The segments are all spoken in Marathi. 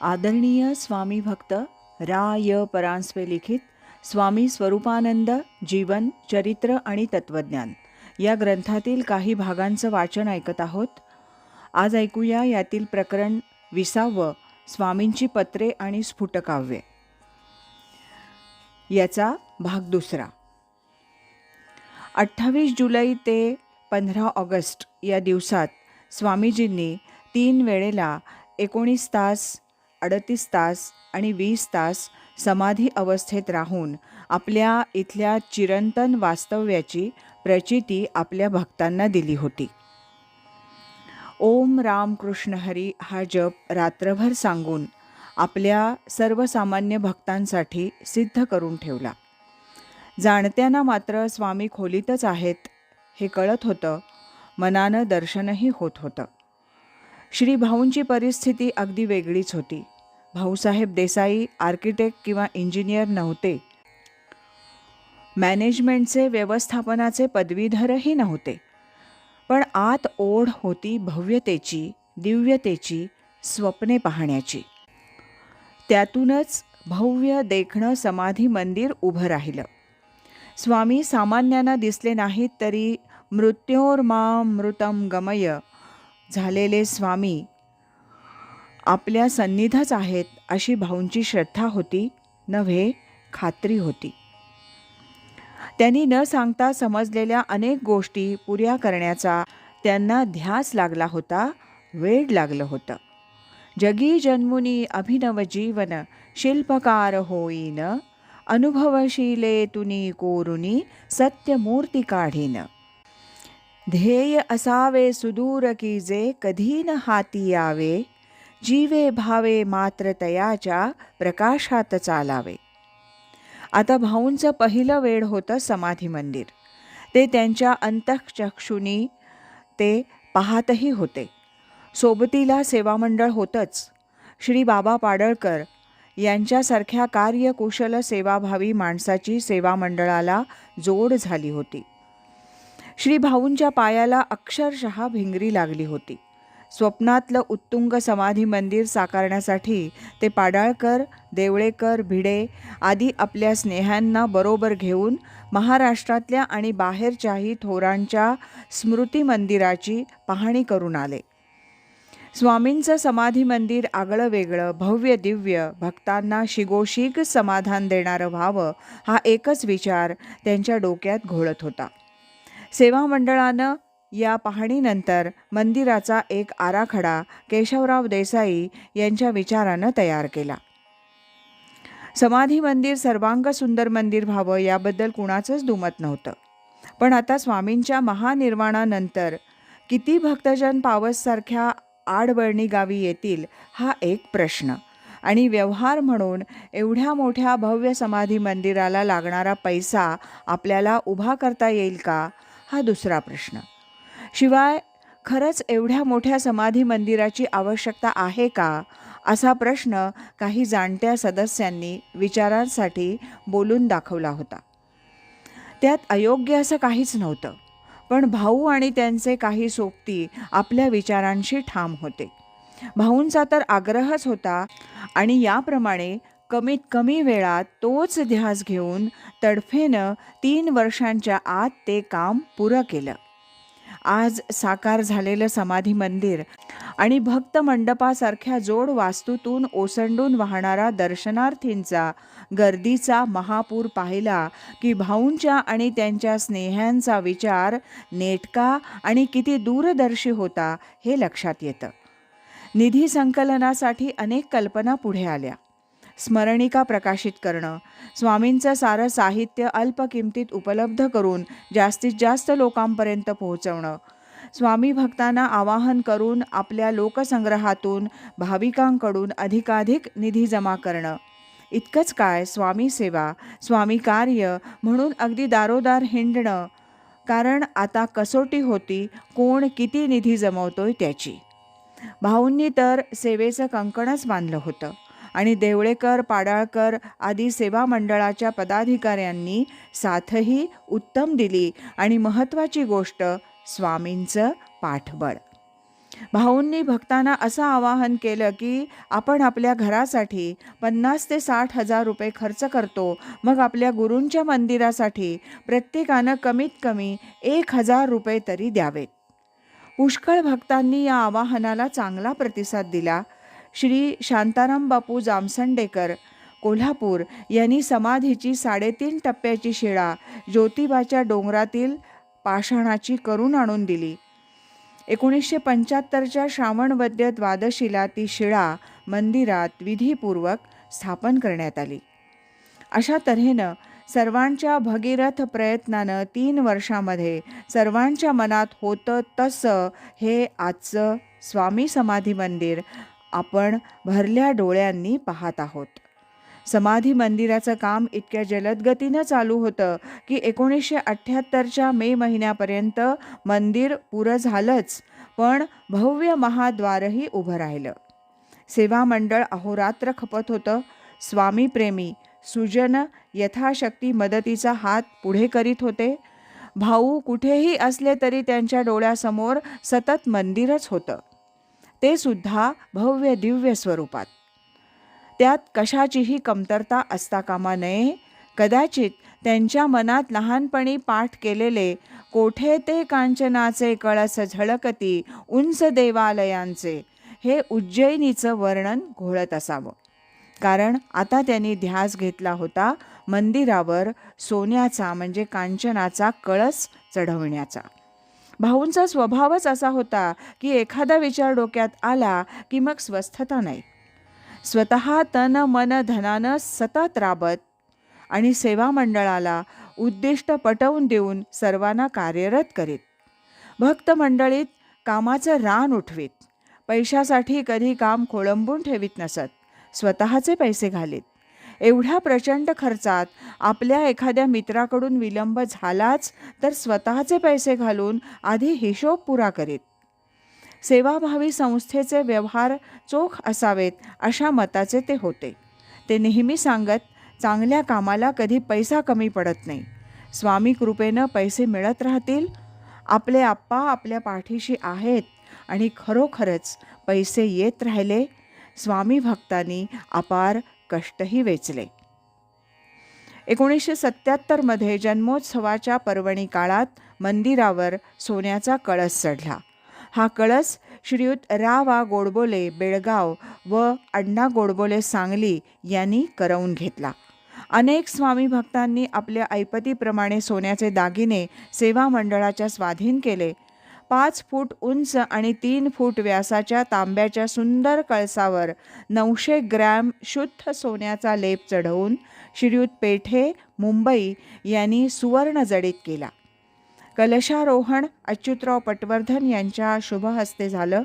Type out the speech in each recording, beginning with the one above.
आदरणीय स्वामी भक्त रा य परांजपे लिखित स्वामी स्वरूपानंद जीवन चरित्र आणि तत्वज्ञान. या ग्रंथातील काही भागांचं वाचन ऐकत आहोत. आज ऐकूया यातील प्रकरण विसावं स्वामींची पत्रे आणि स्फुटकाव्ये. याचा भाग दुसरा. अठ्ठावीस जुलै ते पंधरा ऑगस्ट या दिवसात स्वामीजींनी तीन वेळेला एकोणीस तास अडतीस तास आणि वीस तास समाधी अवस्थेत राहून आपल्या इथल्या चिरंतन वास्तव्याची प्रचिती आपल्या भक्तांना दिली होती. ओम राम कृष्ण हरी हा जप रात्रभर सांगून आपल्या सर्वसामान्य भक्तांसाठी सिद्ध करून ठेवला. जाणत्यांना मात्र स्वामी खोलीतच आहेत हे कळत होतं मनानं दर्शनही होत होतं. श्री भाऊंची परिस्थिती अगदी वेगळीच होती. भाऊसाहेब देसाई आर्किटेक्ट किंवा इंजिनियर नव्हते. मॅनेजमेंटचे व्यवस्थापनाचे पदवीधरही नव्हते. पण आत ओढ होती भव्यतेची दिव्यतेची स्वप्ने पाहण्याची. त्यातूनच भव्य देखणं समाधी मंदिर उभं राहिलं. स्वामी सामान्यांना दिसले नाहीत तरी मृत्योर्मा मृतम गमय झालेले स्वामी आपल्या सन्निधच आहेत अशी भाऊंची श्रद्धा होती नव्हे खात्री होती. त्यांनी न सांगता समजलेल्या अनेक गोष्टी पुऱ्या करण्याचा त्यांना ध्यास लागला होता वेळ लागलं होतं. जगी जन्मुनी अभिनव जीवन शिल्पकार होईन अनुभवशीले तुनी कोरुनी सत्यमूर्ती काढीन. ध्येय असावे सुदूर की जे कधी न हाती यावे जीवे भावे मात्र तयाच्या प्रकाशात चालावे आता भाऊंचं पहिलं वेळ होतं समाधी मंदिर ते त्यांच्या अंतःचक्षुनी ते पाहतही होते सोबतीला सेवामंडळ होतंच श्री बाबा पाडळकर यांच्यासारख्या कार्यकुशल सेवाभावी माणसाची सेवामंडळाला जोड झाली होती श्री भाऊंच्या पायाला अक्षरशः भिंगरी लागली होती. स्वप्नातलं उत्तुंग समाधी मंदिर साकारण्यासाठी ते पाडाळकर देवळेकर भिडे आदी आपल्या स्नेहांना बरोबर घेऊन महाराष्ट्रातल्या आणि बाहेरच्याही थोरांच्या स्मृती मंदिराची पाहणी करून आले. स्वामींचं समाधी मंदिर आगळं वेगळं भव्य दिव्य भक्तांना शिगोशिग समाधान देणारं व्हावं हा एकच विचार त्यांच्या डोक्यात घोळत होता. सेवा मंडळानं या पाहणीनंतर मंदिराचा एक आराखडा केशवराव देसाई यांच्या विचारानं तयार केला. समाधी मंदिर सर्वांग सुंदर मंदिर व्हावं याबद्दल कुणाचंच दुमत नव्हतं. पण आता स्वामींच्या महानिर्वाणानंतर किती भक्तजन पावससारख्या आडवळणी गावी येतील हा एक प्रश्न. आणि व्यवहार म्हणून एवढ्या मोठ्या भव्य समाधी मंदिराला लागणारा पैसा आपल्याला उभा करता येईल का? हा दुसरा प्रश्न. शिवाय खरंच एवढ्या मोठ्या समाधी मंदिराची आवश्यकता आहे का? असा प्रश्न काही जाणत्या सदस्यांनी विचारांसाठी बोलून दाखवला होता. त्यात अयोग्य असं काहीच नव्हतं पण भाऊ आणि त्यांचे काही सोबती आपल्या विचारांशी ठाम होते. भाऊंचा तर आग्रहच होता आणि याप्रमाणे कमीत कमी वेळात तोच ध्यास घेऊन तडफेनं तीन वर्षांच्या आत ते काम पुरं केलं. आज साकार झालेलं समाधी मंदिर आणि भक्त मंडपासारख्या जोड वास्तूतून ओसंडून वाहणारा दर्शनार्थींचा गर्दीचा महापूर पाहिला की भाऊंच्या आणि त्यांच्या स्नेह्यांचा विचार नेटका आणि किती दूरदर्शी होता हे लक्षात येतं. निधी संकलनासाठी अनेक कल्पना पुढे आल्या. स्मरणिका प्रकाशित करणं. स्वामींचं सारं साहित्य अल्प किमतीत उपलब्ध करून जास्तीत जास्त लोकांपर्यंत पोहोचवणं. स्वामी भक्तांना आवाहन करून आपल्या लोकसंग्रहातून भाविकांकडून अधिकाधिक निधी जमा करणं. इतकंच काय स्वामी सेवा स्वामी कार्य म्हणून अगदी दारोदार हिंडणं. कारण आता कसोटी होती कोण किती निधी जमवतोय त्याची. भाऊंनी तर सेवेचं कंकणच बांधलं होतं. आणि देवळेकर पाडाळकर आदी सेवा मंडळाच्या पदाधिकाऱ्यांनी साथही उत्तम दिली. आणि महत्त्वाची गोष्ट स्वामींचं पाठबळ. भाऊंनी भक्तांना असं आवाहन केलं की आपण आपल्या घरासाठी पन्नास ते साठ हजार रुपये खर्च करतो. मग आपल्या गुरूंच्या मंदिरासाठी प्रत्येकानं कमीत कमी एक हजार रुपये तरी द्यावेत. पुष्कळ भक्तांनी या आवाहनाला चांगला प्रतिसाद दिला. श्री शांताराम बापू जामसंडेकर कोल्हापूर यांनी समाधीची साडेतीन टप्प्याची शिळा ज्योतिबाच्या डोंगरातील पाषाणाची करून आणून दिली. एकोणीसशे पंच्याहत्तरच्या श्रावणवद्य द्वादशीला ती शिळा मंदिरात विधीपूर्वक स्थापन करण्यात आली. अशा तऱ्हेनं सर्वांच्या भगीरथ प्रयत्नानं तीन वर्षामध्ये सर्वांच्या मनात होतं तसं हे आजचं स्वामी समाधी मंदिर आपण भरल्या डोळ्यांनी पाहत आहोत. समाधी मंदिराचं काम इतक्या जलदगतीनं चालू होतं की एकोणीसशे अठ्ठ्याहत्तरच्या मे महिन्यापर्यंत मंदिर पुरं झालंच पण भव्य महाद्वारही उभं राहिलं. सेवा मंडळ अहोरात्र खपत होतं. स्वामीप्रेमी सुजन यथाशक्ती मदतीचा हात पुढे करीत होते. भाऊ कुठेही असले तरी त्यांच्या डोळ्यासमोर सतत मंदिरच होतं. ते सुद्धा भव्य दिव्य स्वरूपात. त्यात कशाचीही कमतरता असता कामा नये. कदाचित त्यांच्या मनात लहानपणी पाठ केलेले कोठे ते कांचनाचे कळस झळकती उंच देवालयांचे हे उज्जैनीचं वर्णन घोळत असावं. कारण आता त्यांनी ध्यास घेतला होता मंदिरावर सोन्याचा म्हणजे कांचनाचा कळस चढवण्याचा. भाऊंचा स्वभावच असा होता की एखादा विचार डोक्यात आला की मग स्वस्थता नाही. स्वतः तन मन धनानं सतत राबत आणि सेवा मंडळाला उद्दिष्ट पटवून देऊन सर्वांना कार्यरत करीत. भक्त मंडळीत कामाचं रान उठवीत. पैशासाठी कधी काम खोळंबून ठेवीत नसत. स्वतःचे पैसे घालीत. एवढ्या प्रचंड खर्चात आपल्या एखाद्या मित्राकडून विलंब झालाच तर स्वतःचे पैसे घालून आधी हिशोब पुरा करीत. सेवाभावी संस्थेचे व्यवहार चोख असावेत अशा मताचे ते होते. ते नेहमी सांगत चांगल्या कामाला कधी पैसा कमी पडत नाही. स्वामी कृपेनं पैसे मिळत राहतील. आपले आप्पा आपल्या पाठीशी आहेत आणि खरोखरच पैसे येत राहिले. स्वामी भक्तांनी अपार कष्टही वेचले. एकोणीसशे सत्याहत्तरमध्ये जन्मोत्सवाच्या पर्वणी काळात मंदिरावर सोन्याचा कळस चढला. हा कळस श्रीयुत रावा गोडबोले बेळगाव व अण्णा गोडबोले सांगली यांनी करवून घेतला. अनेक स्वामी भक्तांनी आपल्या ऐपतीप्रमाणे सोन्याचे दागिने सेवा मंडळाच्या स्वाधीन केले पाच फूट उंच आणि तीन फूट व्यासाच्या तांब्याच्या सुंदर कळसावर नऊशे ग्रॅम शुद्ध सोन्याचा लेप चढवून श्रीयुत पेठे मुंबई यांनी सुवर्णजडित केला. कलशारोहण अच्युतराव पटवर्धन यांच्या शुभहस्ते झालं.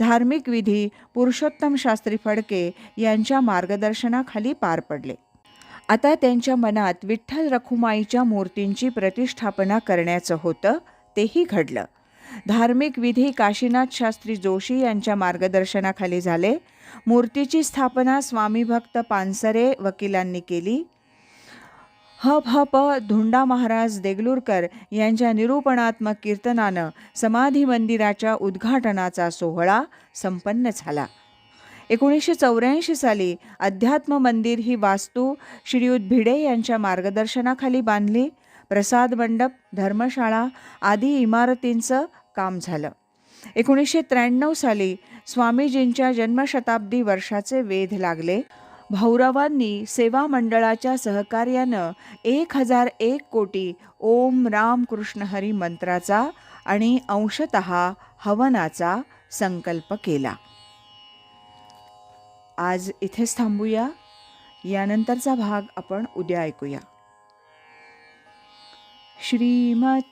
धार्मिक विधी पुरुषोत्तम शास्त्री फडके यांच्या मार्गदर्शनाखाली पार पडले. आता त्यांच्या मनात विठ्ठल रखुमाईच्या मूर्तींची प्रतिष्ठापना करण्याचं होतं तेही घडलं. धार्मिक विधी काशीनाथ शास्त्री जोशी यांच्या मार्गदर्शनाखाली झाले. मूर्तीची स्थापना स्वामी भक्त पानसरे वकिलांनी केली. हप हप धुंडा महाराज देगलूरकर यांच्या निरूपणात्मक कीर्तनानं समाधी मंदिराच्या उद्घाटनाचा सोहळा संपन्न झाला. एकोणीसशे चौऱ्याऐंशी साली अध्यात्म मंदिर ही वास्तू श्रीयुत भिडे यांच्या मार्गदर्शनाखाली बांधली. प्रसाद मंडप धर्मशाळा आदी इमारतींचं काम झालं. एकोणीसशे त्र्याण्णव साली स्वामीजींच्या जन्मशताब्दी वर्षाचे वेध लागले. भाऊरावांनी सेवा मंडळाच्या सहकार्यानं एक हजार एक कोटी ओम राम कृष्ण हरी मंत्राचा आणि अंशत हवनाचा संकल्प केला. आज इथेच थांबूया. यानंतरचा भाग आपण उद्या ऐकूया. श्रीमत